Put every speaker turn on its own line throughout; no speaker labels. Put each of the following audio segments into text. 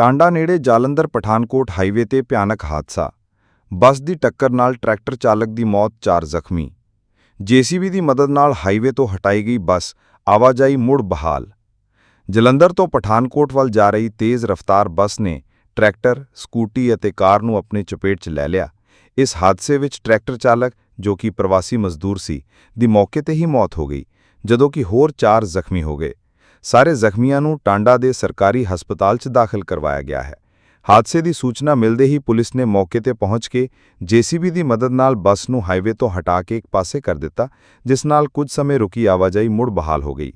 ਟਾਂਡਾ ਨੇੜੇ ਜਾਲੰਧਰ ਪਠਾਨਕੋਟ ਹਾਈਵੇ ਤੇ ਭਿਆਨਕ ਹਾਦਸਾ। ਬੱਸ ਦੀ ਟੱਕਰ ਨਾਲ ਟਰੈਕਟਰ ਚਾਲਕ ਦੀ ਮੌਤ, ਚਾਰ ਜ਼ਖਮੀ। ਜੀਸੀਬੀ ਦੀ ਮਦਦ ਨਾਲ ਹਾਈਵੇ ਤੋਂ ਹਟਾਈ ਗਈ ਬੱਸ, ਆਵਾਜਾਈ ਮੁੜ ਬਹਾਲ। ਜਲੰਧਰ ਤੋਂ ਪਠਾਨਕੋਟ ਵੱਲ ਜਾ ਰਹੀ ਤੇਜ਼ ਰਫ਼ਤਾਰ ਬੱਸ ਨੇ ਟਰੈਕਟਰ, ਸਕੂਟੀ ਅਤੇ ਕਾਰ ਨੂੰ ਆਪਣੇ ਚਪੇਟ 'ਚ ਲੈ ਲਿਆ। ਇਸ ਹਾਦਸੇ ਵਿੱਚ ਟਰੈਕਟਰ ਚਾਲਕ, ਜੋ ਕਿ ਪ੍ਰਵਾਸੀ ਮਜ਼ਦੂਰ ਸੀ, ਦੀ ਮੌਕੇ ਤੇ ਹੀ ਮੌਤ ਹੋ ਗਈ, ਜਦੋਂ ਕਿ ਹੋਰ ਚਾਰ ਜ਼ਖਮੀ ਹੋ ਗਏ। ਸਾਰੇ ਜ਼ਖਮੀਆਂ ਨੂੰ ਟਾਂਡਾ ਦੇ ਸਰਕਾਰੀ ਹਸਪਤਾਲ 'ਚ ਦਾਖਲ ਕਰਵਾਇਆ ਗਿਆ ਹੈ। ਹਾਦਸੇ ਦੀ ਸੂਚਨਾ ਮਿਲਦੇ ਹੀ ਪੁਲਿਸ ਨੇ ਮੌਕੇ ਤੇ ਪਹੁੰਚ ਕੇ ਜੀਸੀਬੀ ਦੀ ਮਦਦ ਨਾਲ ਬੱਸ ਨੂੰ ਹਾਈਵੇ ਤੋਂ ਹਟਾ ਕੇ ਇੱਕ ਪਾਸੇ ਕਰ ਦਿੱਤਾ, ਜਿਸ ਨਾਲ ਕੁਝ ਸਮੇਂ ਰੁਕੀ ਆਵਾਜਾਈ ਮੁੜ ਬਹਾਲ ਹੋ ਗਈ।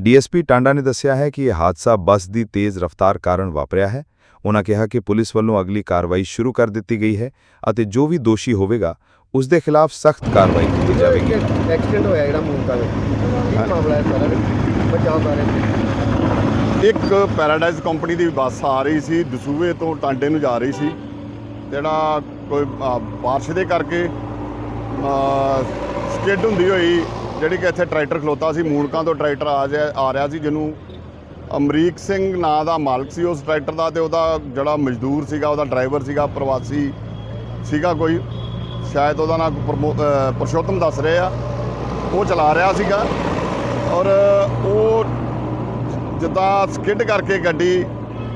ਡੀਐਸਪੀ ਟਾਂਡਾ ਨੇ ਦੱਸਿਆ ਹੈ ਕਿ ਇਹ ਹਾਦਸਾ ਬੱਸ ਦੀ ਤੇਜ਼ ਰਫ਼ਤਾਰ ਕਾਰਨ ਵਾਪਰਿਆ ਹੈ। ਉਨ੍ਹਾਂ ਕਿਹਾ ਕਿ ਪੁਲਿਸ ਵੱਲੋਂ ਅਗਲੀ ਕਾਰਵਾਈ ਸ਼ੁਰੂ ਕਰ ਦਿੱਤੀ ਗਈ ਹੈ ਅਤੇ ਜੋ ਵੀ ਦੋਸ਼ੀ ਹੋਵੇਗਾ ਉਸ ਦੇ ਖਿਲਾਫ ਸਖਤ ਕਾਰਵਾਈ ਕੀਤੀ ਜਾਵੇਗੀ।
ਐਕਸੀਡੈਂਟ ਹੋਇਆ ਜਿਹੜਾ ਮੂਨਕਾ ਵਿੱਚ ਕੀ ਮਾਮਲਾ ਹੈ ਸਾਰਾ। ਬਚਾਓ ਬਾਰੇ
ਇੱਕ ਪੈਰਾਡਾਈਜ਼ ਕੰਪਨੀ ਦੀ ਬੱਸ ਆ ਰਹੀ ਸੀ ਦਸੂਹੇ ਤੋਂ ਟਾਂਡੇ ਨੂੰ ਜਾ ਰਹੀ ਸੀ। ਜਿਹੜਾ ਕੋਈ ਬਾਰਿਸ਼ ਦੇ ਕਰਕੇ ਸਕਿੱਡ ਹੁੰਦੀ ਹੋਈ ਜਿਹੜੀ ਕਿ ਇੱਥੇ ਟਰੈਕਟਰ ਖਲੋਤਾ ਸੀ ਮੂਨਕਾਂ ਤੋਂ ਟਰੈਕਟਰ ਆ ਜਾ ਆ ਰਿਹਾ ਸੀ ਜਿਹਨੂੰ ਅਮਰੀਕ ਸਿੰਘ ਨਾਂ ਦਾ ਮਾਲਕ ਸੀ ਉਸ ਟਰੈਕਟਰ ਦਾ ਤੇ ਉਹਦਾ ਜਿਹੜਾ ਮਜ਼ਦੂਰ ਸੀਗਾ ਉਹਦਾ ਡਰਾਈਵਰ ਸੀਗਾ ਪ੍ਰਵਾਸੀ ਸੀਗਾ ਕੋਈ। ਸ਼ਾਇਦ ਉਹਦਾ ਨਾਮ ਪ੍ਰਮੋ- ਅ, ਦੱਸ ਰਹੇ ਆ। ਉਹ ਚਲਾ ਰਿਹਾ ਸੀਗਾ। ਔਰ ਉਹ ਜਿੱਦਾਂ ਸਕਿੱਡ ਕਰਕੇ ਗੱਡੀ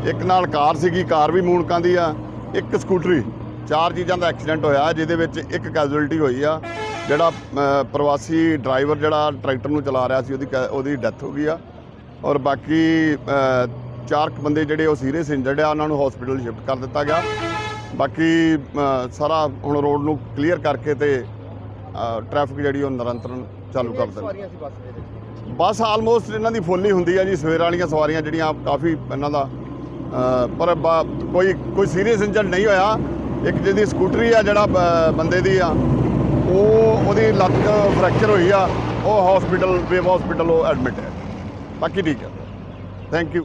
ਇੱਕ ਨਾਲ ਕਾਰ ਸੀਗੀ ਕਾਰ ਵੀ ਮੂਨਕਾਂ ਦੀ ਆ। ਇੱਕ ਸਕੂਟਰੀ ਚਾਰ ਚੀਜ਼ਾਂ ਦਾ ਐਕਸੀਡੈਂਟ ਹੋਇਆ ਜਿਹਦੇ ਵਿੱਚ ਇੱਕ ਕੈਜੂਅਲਟੀ ਹੋਈ ਆ। ਜਿਹੜਾ ਪ੍ਰਵਾਸੀ ਡਰਾਈਵਰ ਜਿਹੜਾ ਟਰੈਕਟਰ ਨੂੰ ਚਲਾ ਰਿਹਾ ਸੀ ਉਹਦੀ ਕੈ- ਉਹਦੀ ਡੈਥ ਹੋ ਗਈ ਆ। ਔਰ ਬਾਕੀ ਚਾਰ ਕੁ ਬੰਦੇ ਜਿਹੜੇ ਉਹ ਸੀਰੀਅਸ ਇੰਜਰਡ ਆ ਉਹਨਾਂ ਨੂੰ ਹਸਪੀਟਲ ਸ਼ਿਫਟ ਕਰ ਦਿੱਤਾ ਗਿਆ। ਬਾਕੀ ਸਾਰਾ ਹੁਣ ਰੋਡ ਨੂੰ ਕਲੀਅਰ ਕਰਕੇ ਤੇ ਟ੍ਰੈਫਿਕ ਜਿਹੜੀ ਉਹ ਨਿਰੰਤਰਨ ਚਾਲੂ ਕਰ
ਸੀ ਬੱਸ
ਆਲਮੋਸਟ ਇਹਨਾਂ ਦੀ ਫੁੱਲ ਹੀ ਹੁੰਦੀ ਹੈ ਜੀ ਸਵੇਰ ਵਾਲੀਆਂ ਸਵਾਰੀਆਂ ਜਿਹੜੀਆਂ ਕਾਫੀ ਇਹਨਾਂ ਦਾ ਪਰ ਕੋਈ ਕੋਈ ਸੀਰੀਅਸ ਇੰਜਨ ਨਹੀਂ ਹੋਇਆ। ਇੱਕ ਜਿਹਦੀ ਸਕੂਟਰੀ ਆ ਜਿਹੜਾ ਬੰਦੇ ਦੀ ਆ ਉਹ ਉਹਦੀ ਲੱਤ ਫ੍ਰੈਕਚਰ ਹੋਈ ਆ ਉਹ ਹਸਪੀਟਲ ਵੇਵ ਹਸਪੀਟਲ ਉਹ ਐਡਮਿਟ ਹੈ। ਬਾਕੀ ਠੀਕ ਹੈ। Thank you